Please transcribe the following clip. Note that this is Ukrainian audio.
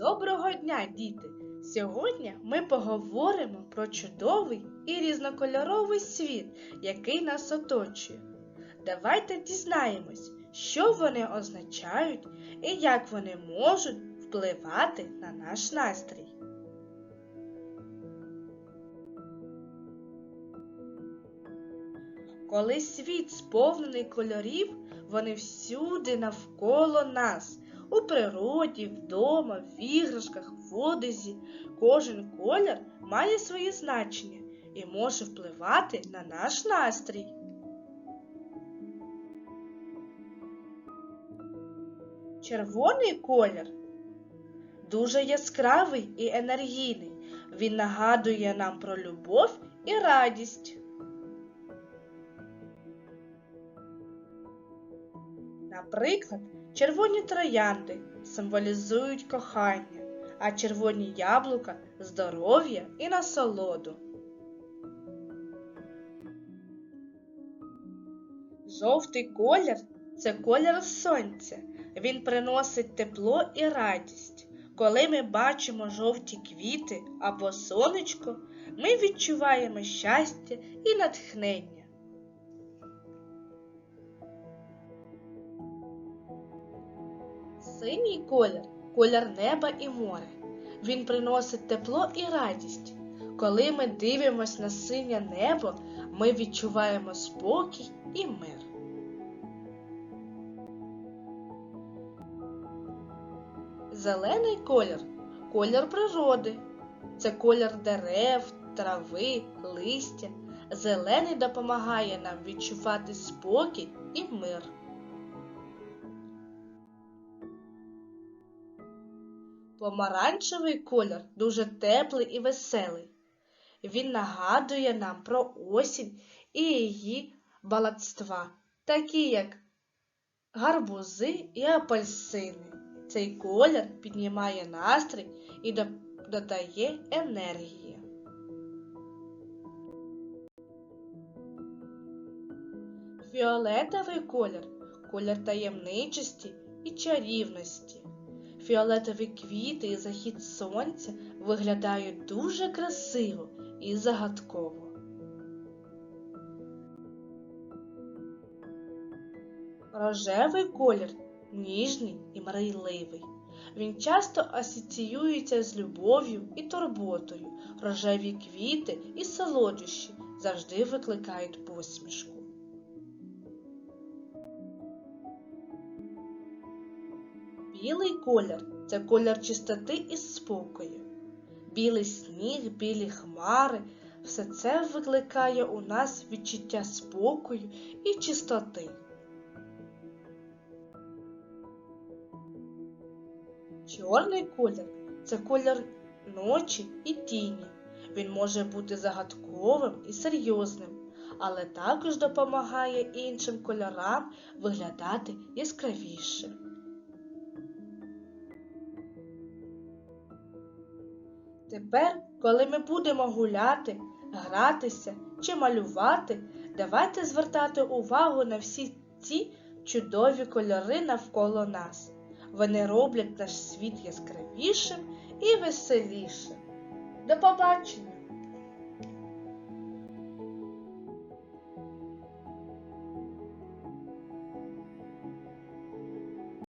Доброго дня, діти! Сьогодні ми поговоримо про чудовий і різнокольоровий світ, який нас оточує. Давайте дізнаємось, що вони означають і як вони можуть впливати на наш настрій. Коли світ сповнений кольорів, вони всюди навколо нас, у природі, вдома, в іграшках, в одязі. Кожен колір має своє значення і може впливати на наш настрій. Червоний колір дуже яскравий і енергійний. Він нагадує нам про любов і радість. Наприклад, червоні троянди символізують кохання, а червоні яблука здоров'я і насолоду. Жовтий колір це колір сонця. Він приносить тепло і радість. Коли ми бачимо жовті квіти або сонечко, ми відчуваємо щастя і натхнення. Синій колір колір неба і моря. Він приносить тепло і радість. Коли ми дивимося на синє небо, ми відчуваємо спокій і мир. Зелений колір колір природи. Це колір дерев, трави, листя. Зелений допомагає нам відчувати спокій і мир. Помаранчевий колір дуже теплий і веселий. Він нагадує нам про осінь і її балацтва, такі як гарбузи і апельсини. Цей колір піднімає настрій і додає енергії. Фіолетовий колір колір таємничості і чарівності. Фіолетові квіти і захід сонця виглядають дуже красиво і загадково. Рожевий колір ніжний і мрійливий. Він часто асоціюється з любов'ю і турботою. Рожеві квіти і солодощі завжди викликають посмішку. Білий колір це колір чистоти і спокою. Білий сніг, білі хмари все це викликає у нас відчуття спокою і чистоти. Чорний колір це колір ночі і тіні. Він може бути загадковим і серйозним, але також допомагає іншим кольорам виглядати яскравіше. Тепер, коли ми будемо гуляти, гратися чи малювати, давайте звертати увагу на всі ці чудові кольори навколо нас. Вони роблять наш світ яскравішим і веселішим. До побачення!